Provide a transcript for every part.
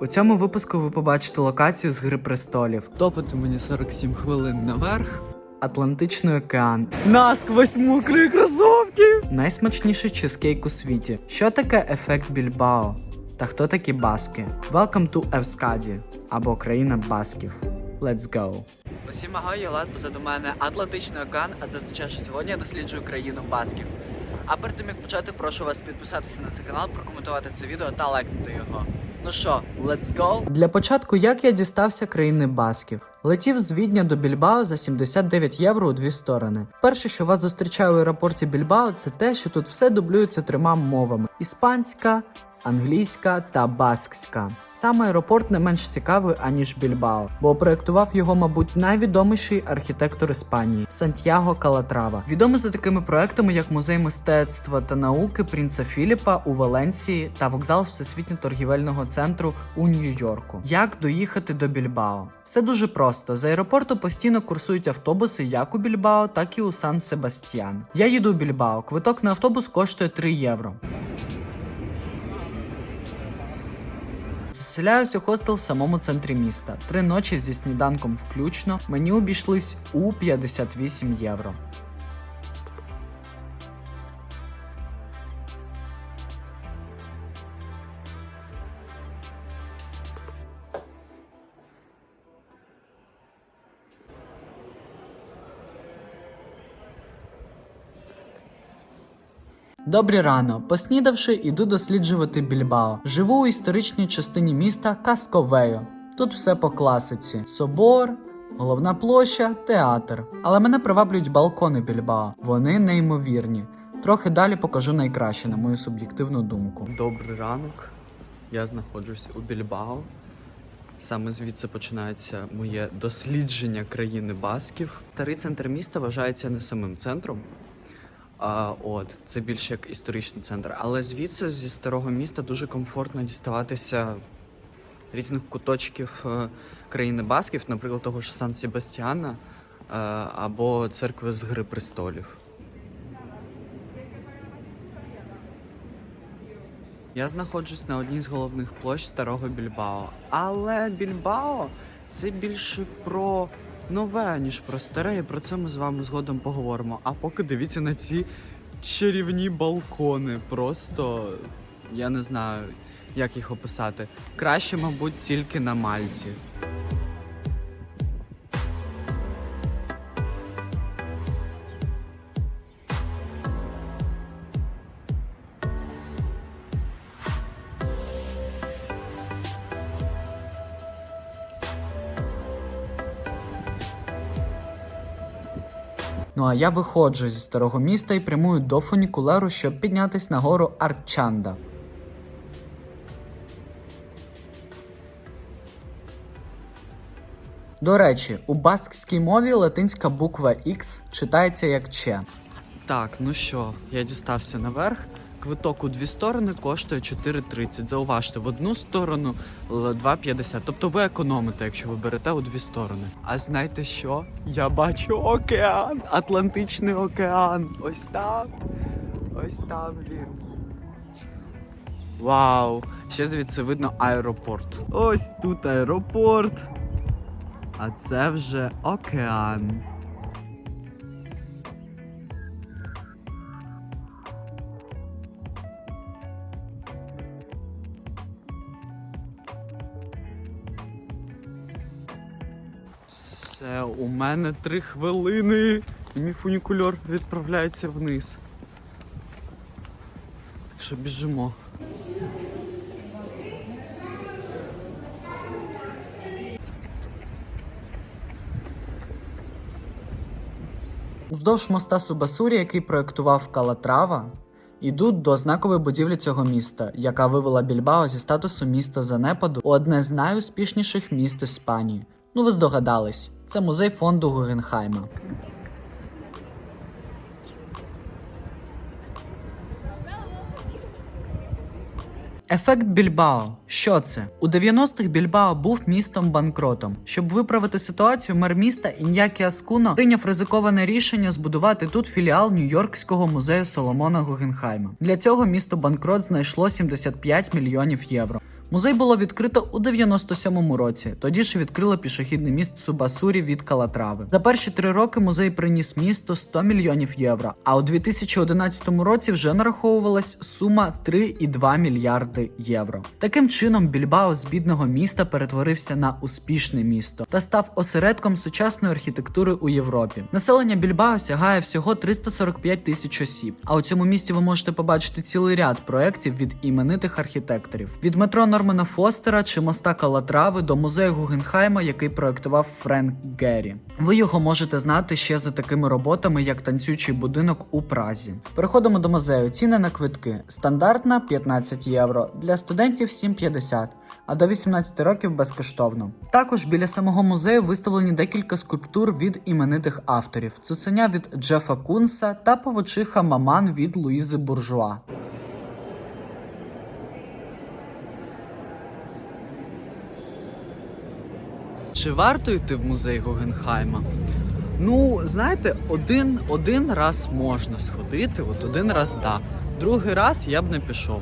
У цьому випуску ви побачите локацію з Гри престолів. Топити мені 47 хвилин наверх. Атлантичний океан. Насквозь мокрі кросовки! Найсмачніший чизкейк у світі. Що таке ефект Більбао? Та хто такі баски? Welcome to Евскаді або країна басків. Let's go! Усім агай, я Лад, позаду мене Атлантичний океан, а це означає, що сьогодні я досліджую країну басків. А перед тим як почати, прошу вас підписатися на цей канал, прокоментувати це відео та лайкнути його. Ну що, let's go? Для початку, як я дістався країни басків. Летів з Відня до Більбао за 79 євро у дві сторони. Перше, що вас зустрічає у аеропорті Більбао, це те, що тут все дублюється трьома мовами: іспанська, англійська та баскська. Сам аеропорт не менш цікавий, аніж Більбао, бо проєктував його, мабуть, найвідоміший архітектор Іспанії Сантьяго Калатрава. Відомий за такими проектами, як музей мистецтва та науки Принца Філіпа у Валенсії та вокзал Всесвітньо торгівельного центру у Нью-Йорку. Як доїхати до Більбао? Все дуже просто. З аеропорту постійно курсують автобуси як у Більбао, так і у Сан Себастьян. Я їду у Більбао. Квиток на автобус коштує 3 євро. Заселяюся у хостел в самому центрі міста. Три ночі зі сніданком включно. Мені обійшлись у 58 євро. Добрі рано. Поснідавши, іду досліджувати Більбао. Живу у історичній частині міста Касковею. Тут все по класиці: собор, головна площа, театр. Але мене приваблюють балкони Більбао. Вони неймовірні. Трохи далі покажу найкраще, на мою суб'єктивну думку. Добрий ранок. Я знаходжусь у Більбао. Саме звідси починається моє дослідження країни Басків. Старий центр міста вважається не самим центром. А, от, це більше як історичний центр. Але звідси зі старого міста дуже комфортно діставатися різних куточків е, країни Басків, наприклад, того ж Сан Себастьяна е, або церкви з Гри престолів. Я знаходжусь на одній з головних площ старого Більбао. Але Більбао це більше про нове, ніж про старе, і про це ми з вами згодом поговоримо. А поки дивіться на ці чарівні балкони. Просто я не знаю, як їх описати. Краще, мабуть, тільки на Мальті. Ну а я виходжу зі старого міста і прямую до фунікулеру, щоб піднятись на гору Арчанда. До речі, у баскській мові латинська буква X читається як Ч. Так, ну що, я дістався наверх. Квиток у дві сторони коштує 4,30. Зауважте, в одну сторону 2,50. Тобто ви економите, якщо ви берете у дві сторони. А знаєте що? Я бачу океан, Атлантичний океан. Ось там. Ось там він. Вау! Ще звідси видно аеропорт. Ось тут аеропорт. А це вже океан. У мене три хвилини. І мій фунікульор відправляється вниз. Так що біжимо. Уздовж моста Субасурі, який проєктував Калатрава, йдуть до знакової будівлі цього міста, яка вивела Більбао зі статусу міста занепаду у одне з найуспішніших міст Іспанії. Ну, ви здогадались, це музей фонду Гугенхайма. Ефект Більбао. Що це? У 90-х Більбао був містом банкротом. Щоб виправити ситуацію, мер міста Ін'які Аскуно прийняв ризиковане рішення збудувати тут філіал Нью-Йоркського музею Соломона Гугенхайма. Для цього місто банкрот знайшло 75 мільйонів євро. Музей було відкрито у 97-му році. Тоді ж відкрили пішохідний міст Субасурі від Калатрави. За перші три роки музей приніс місту 100 мільйонів євро. А у 2011 році вже нараховувалась сума 3,2 мільярди євро. Таким чином, Більбао з бідного міста перетворився на успішне місто та став осередком сучасної архітектури у Європі. Населення Більбао сягає всього 345 тисяч осіб. А у цьому місті ви можете побачити цілий ряд проєктів від іменитих архітекторів: від метро Нормана Фостера чи моста Калатрави до музею Гугенхайма, який проєктував Френк Геррі. Ви його можете знати ще за такими роботами, як танцюючий будинок у Празі. Переходимо до музею. Ціни на квитки. Стандартна 15 євро, для студентів 7,50, а до 18 років безкоштовно. Також біля самого музею виставлені декілька скульптур від іменитих авторів: цуценя від Джефа Кунса та павучиха Маман від Луїзи Буржуа. Чи варто йти в музей Гогенхайма? Ну, знаєте, один, один раз можна сходити, от один раз да. Другий раз я б не пішов.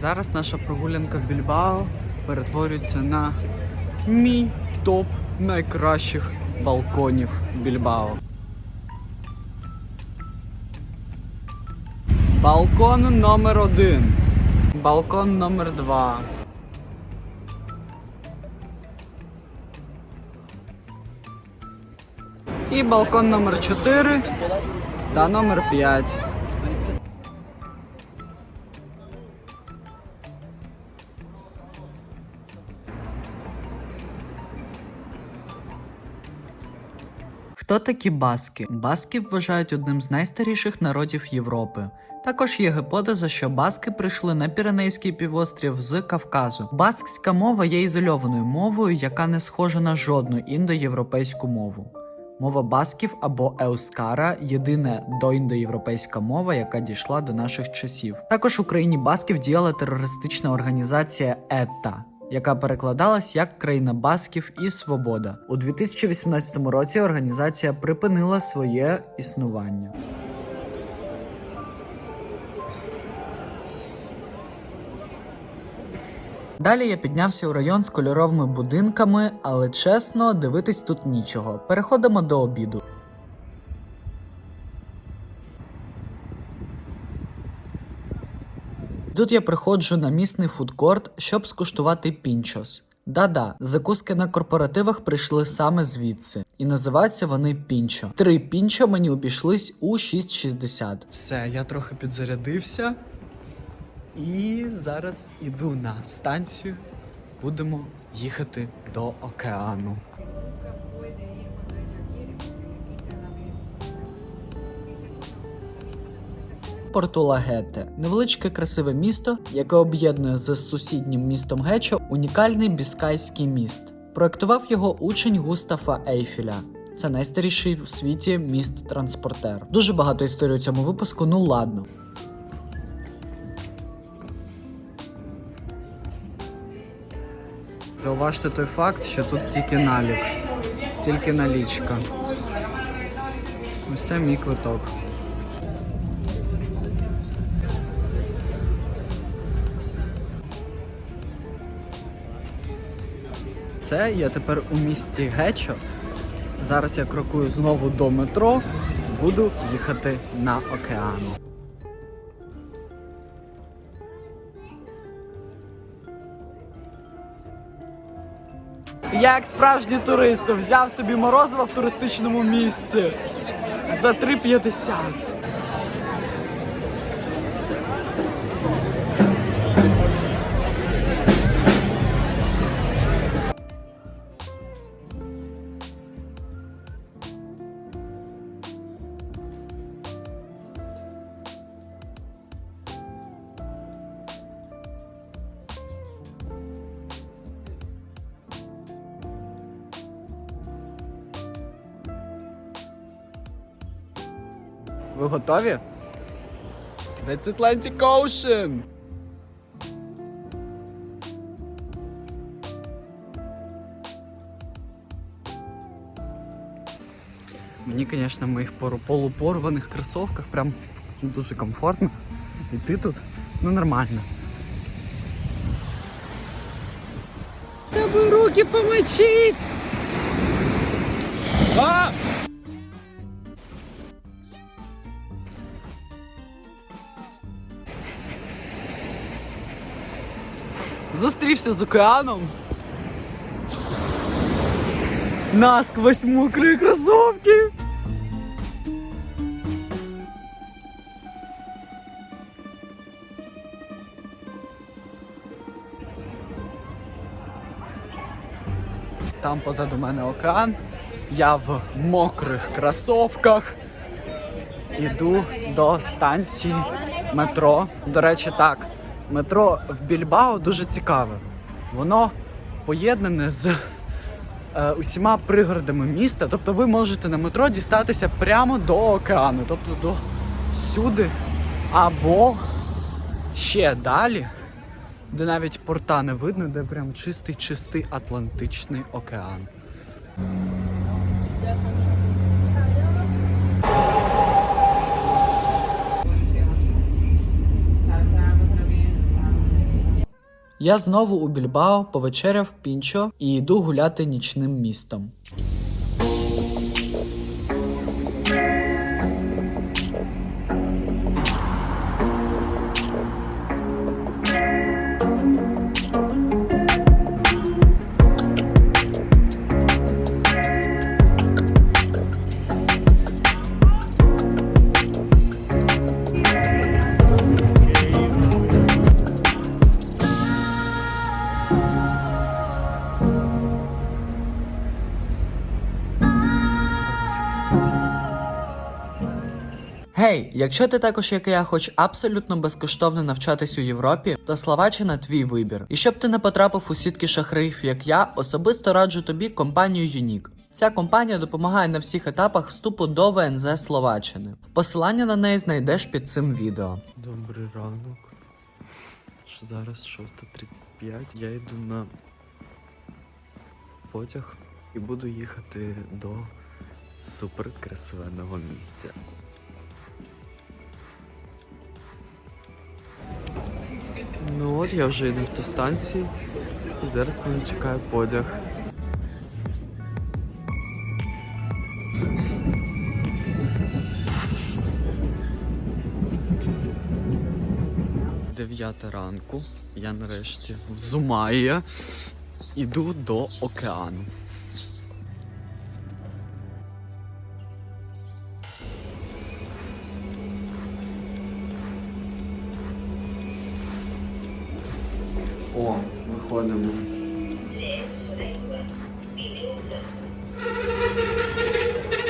Зараз наша прогулянка в Більбао перетворюється на мій топ найкращих балконів Більбао. Балкон номер один. Балкон номер два. І балкон номер 4 та номер 5. Хто такі баски? Басків вважають одним з найстаріших народів Європи. Також є гіпотеза, що баски прийшли на Піренейський півострів з Кавказу. Баскська мова є ізольованою мовою, яка не схожа на жодну індоєвропейську мову. Мова басків або еускара єдина доіндоєвропейська мова, яка дійшла до наших часів. Також в Україні басків діяла терористична організація ЕТА, яка перекладалась як країна басків і свобода. У 2018 році організація припинила своє існування. Далі я піднявся у район з кольоровими будинками, але чесно, дивитись тут нічого. Переходимо до обіду. Тут я приходжу на місний фудкорт, щоб скуштувати пінчос. Да-да, закуски на корпоративах прийшли саме звідси, і називаються вони пінчо. Три пінчо мені обійшлись у 6,60. Все, я трохи підзарядився. І зараз іду на станцію. Будемо їхати до океану. Портулагете невеличке красиве місто, яке об'єднує з сусіднім містом Гечо унікальний біскайський міст. Проектував його учень Густафа Ейфеля. Це найстаріший в світі міст-транспортер. Дуже багато історій у цьому випуску, ну ладно. Зауважте той факт, що тут тільки налік, тільки налічка. Ось це мій квиток. Це я тепер у місті Гечо. Зараз я крокую знову до метро, буду їхати на океан. Я як справжній турист взяв собі морозиво в туристичному місці за 3,50. Ви готові? That's Atlantic Ocean! Мені, звісно, в моїх пору- полупорваних кросовках прям дуже комфортно. І ти тут ну нормально. Тебе руки помочить! А! Зустрівся з океаном. Насквозь мокрі кросовки. Там позаду мене океан. Я в мокрих кросовках. Іду до станції метро. До речі, так, метро в Більбао дуже цікаве. Воно поєднане з е, усіма пригородами міста. Тобто ви можете на метро дістатися прямо до океану, тобто до сюди або ще далі, де навіть порта не видно, де прям чистий чистий Атлантичний океан. Я знову у Більбао повечеряв пінчо і йду гуляти нічним містом. Якщо ти також, як і я, хоч абсолютно безкоштовно навчатись у Європі, то Словаччина твій вибір. І щоб ти не потрапив у сітки шахраїв, як я, особисто раджу тобі компанію Unique. Ця компанія допомагає на всіх етапах вступу до ВНЗ Словаччини. Посилання на неї знайдеш під цим відео. Добрий ранок. Зараз 6.35. Я йду на потяг і буду їхати до суперкрасивенного місця. Ну от я вже йду в ту. І зараз мене чекає потяг. Дев'ята ранку. Я нарешті в Зумаї. Іду до океану. Виходимо.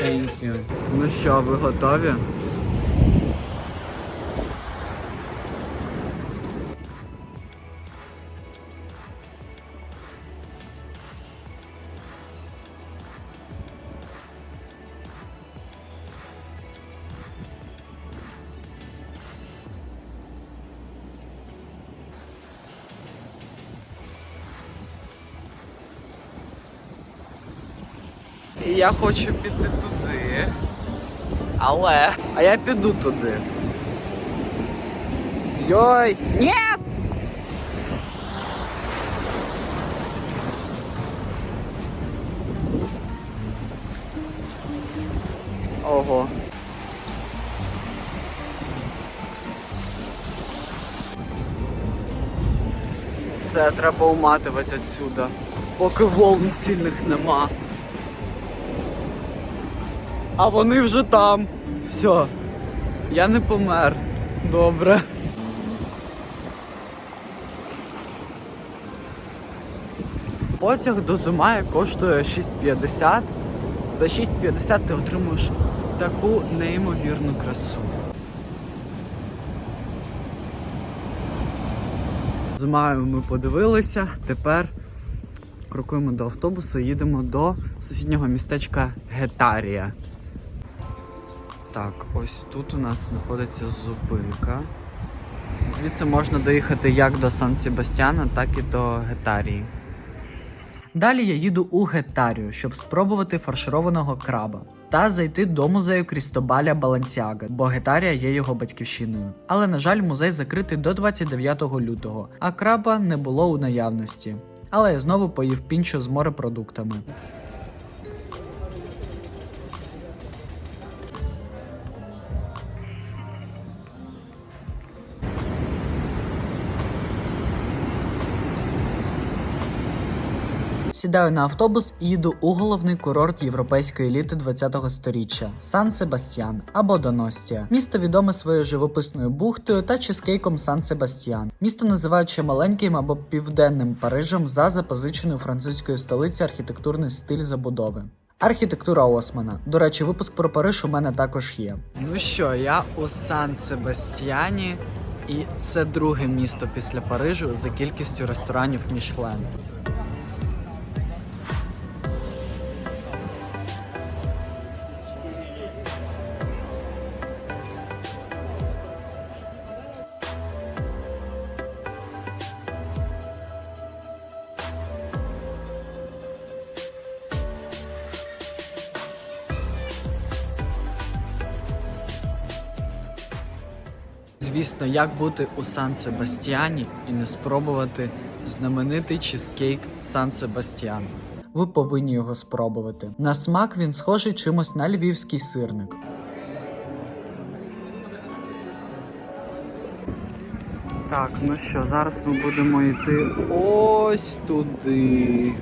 Thank you. Ну що, ви готові? Я хочу піти туди. Але. А я піду туди. Йой! Ні! Ого. Все, треба уматувати отсюда, поки волн сильних нема. А вони вже там. Все. Я не помер. Добре. Потяг до Зимає коштує 6,50. За 6,50 ти отримуєш таку неймовірну красу. Зимаю ми подивилися. Тепер крокуємо до автобусу і їдемо до сусіднього містечка Гетарія. Так, ось тут у нас знаходиться зупинка. Звідси можна доїхати як до Сан Себастьяна, так і до Гетарії. Далі я їду у Гетарію, щоб спробувати фаршированого краба та зайти до музею Крістобаля Балансіага, бо Гетарія є його батьківщиною. Але на жаль, музей закритий до 29 лютого, а краба не було у наявності. Але я знову поїв пінчо з морепродуктами. Сідаю на автобус і їду у головний курорт європейської еліти 20-го сторіччя Сан Себастьян або Доностія. Місто відоме своєю живописною бухтою та чизкейком Сан Себастьян. Місто називають ще маленьким або південним Парижем за запозичений у французької столиці архітектурний стиль забудови. Архітектура Османа. До речі, випуск про Париж у мене також є. Ну що, я у Сан Себастьяні, і це друге місто після Парижу за кількістю ресторанів Мішлен. Звісно, як бути у Сан Себастьяні і не спробувати знаменитий чизкейк Сан Себастьян. Ви повинні його спробувати. На смак він схожий чимось на львівський сирник. Так, ну що, зараз ми будемо йти ось туди.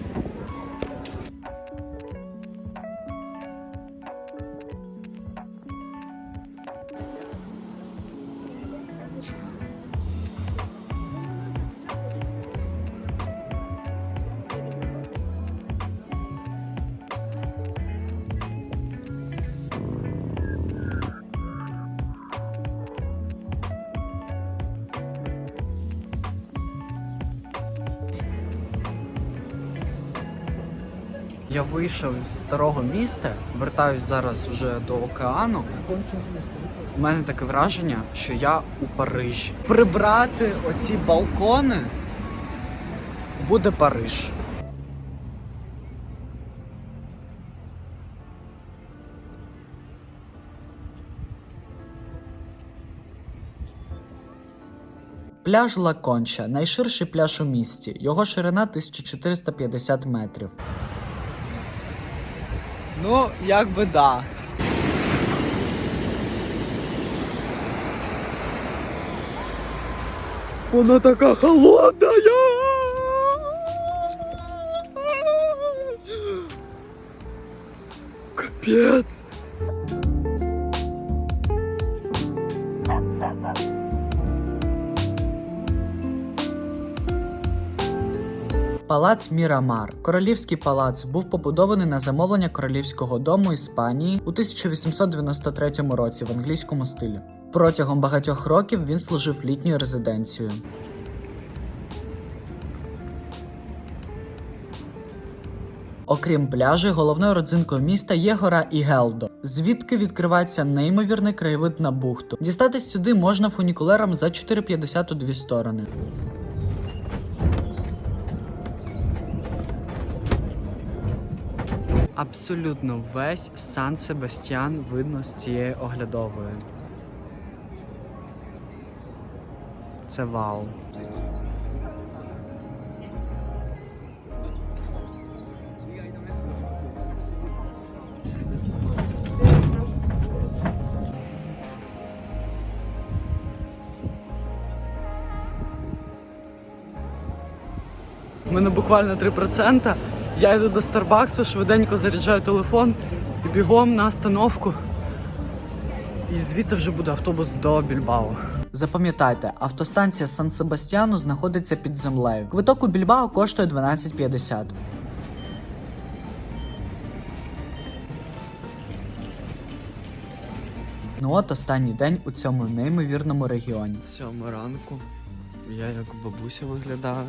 Вийшов з старого міста, вертаюсь зараз вже до океану. У мене таке враження, що я у Парижі. Прибрати оці балкони буде Париж. Пляж Ла Конча найширший пляж у місті. Його ширина 1450 метрів. Ну, як би да. Вона така холодна. Капець. Палац Мірамар. Королівський палац був побудований на замовлення королівського дому Іспанії у 1893 році в англійському стилі. Протягом багатьох років він служив літньою резиденцією. Окрім пляжі, головною родзинкою міста є гора Ігелдо, звідки відкривається неймовірний краєвид на бухту. Дістатись сюди можна фунікулером за 4,50 у дві сторони. Абсолютно весь Сан Себастьян видно з цієї оглядової. Це вау. У мене буквально 3%. Я йду до Старбаксу, швиденько заряджаю телефон і бігом на остановку. І звідти вже буде автобус до Більбао. Запам'ятайте, автостанція Сан Себастьяну знаходиться під землею. Квиток у Більбао коштує 12,50. Ну от останній день у цьому неймовірному регіоні. Сьома ранку. Я як бабуся виглядаю,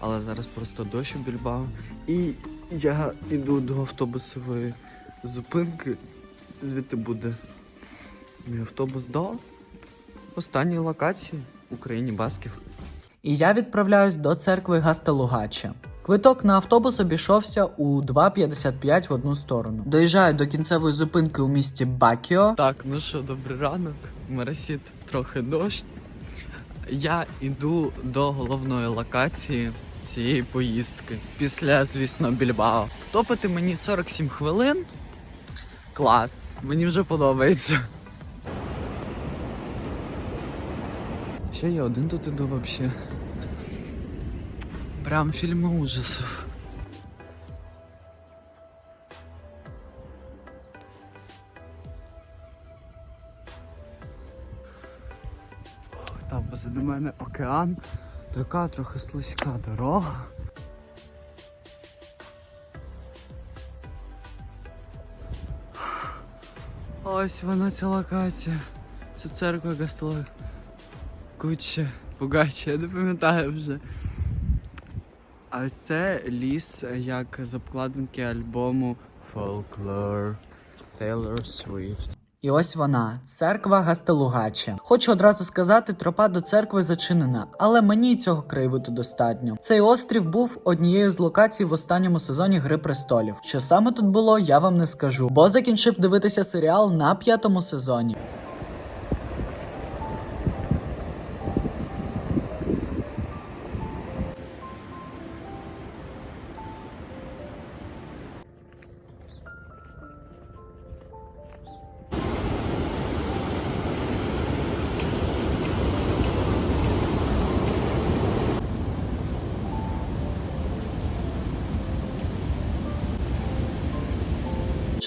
але зараз просто дощ у Більбао. І я йду до автобусової зупинки. Звідти буде Мій автобус до останньої локації в Україні Басків. І я відправляюсь до церкви Гастелугача. Квиток на автобус обійшовся у 2,55 в одну сторону. Доїжджаю до кінцевої зупинки у місті Бакіо. Так, ну що, добрий ранок. Мересіт трохи дощ. Я йду до головної локації цієї поїздки. Після, звісно, Більбао. Топити мені 47 хвилин. Клас, мені вже подобається. Ще я один тут іду вообще. Прям фільми ужасів. Там позаду мене океан, така трохи слизька дорога. Ось вона ця локація. Це церква Гастела. Куча, Пугача, я не пам'ятаю вже. А ось це ліс як з обкладинки альбому Folklore Taylor Swift. І ось вона, церква Гастелугача. Хочу одразу сказати, тропа до церкви зачинена, але мені цього краєвиду достатньо. Цей острів був однією з локацій в останньому сезоні Гри престолів. Що саме тут було, я вам не скажу, бо закінчив дивитися серіал на п'ятому сезоні.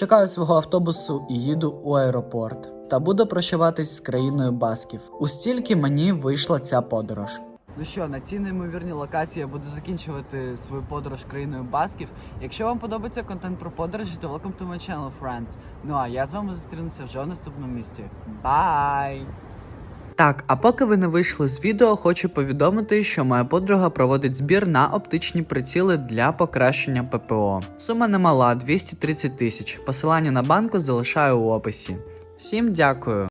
Чекаю свого автобусу і їду у аеропорт. Та буду прощаватись з країною Басків. У стільки мені вийшла ця подорож. Ну що, на цій неймовірній локації я буду закінчувати свою подорож країною Басків. Якщо вам подобається контент про подорожі, то welcome to my channel, friends. Ну а я з вами зустрінуся вже у наступному місті. Бай! Так, а поки ви не вийшли з відео, хочу повідомити, що моя подруга проводить збір на оптичні приціли для покращення ППО. Сума немала 230 тисяч. Посилання на банку залишаю у описі. Всім дякую.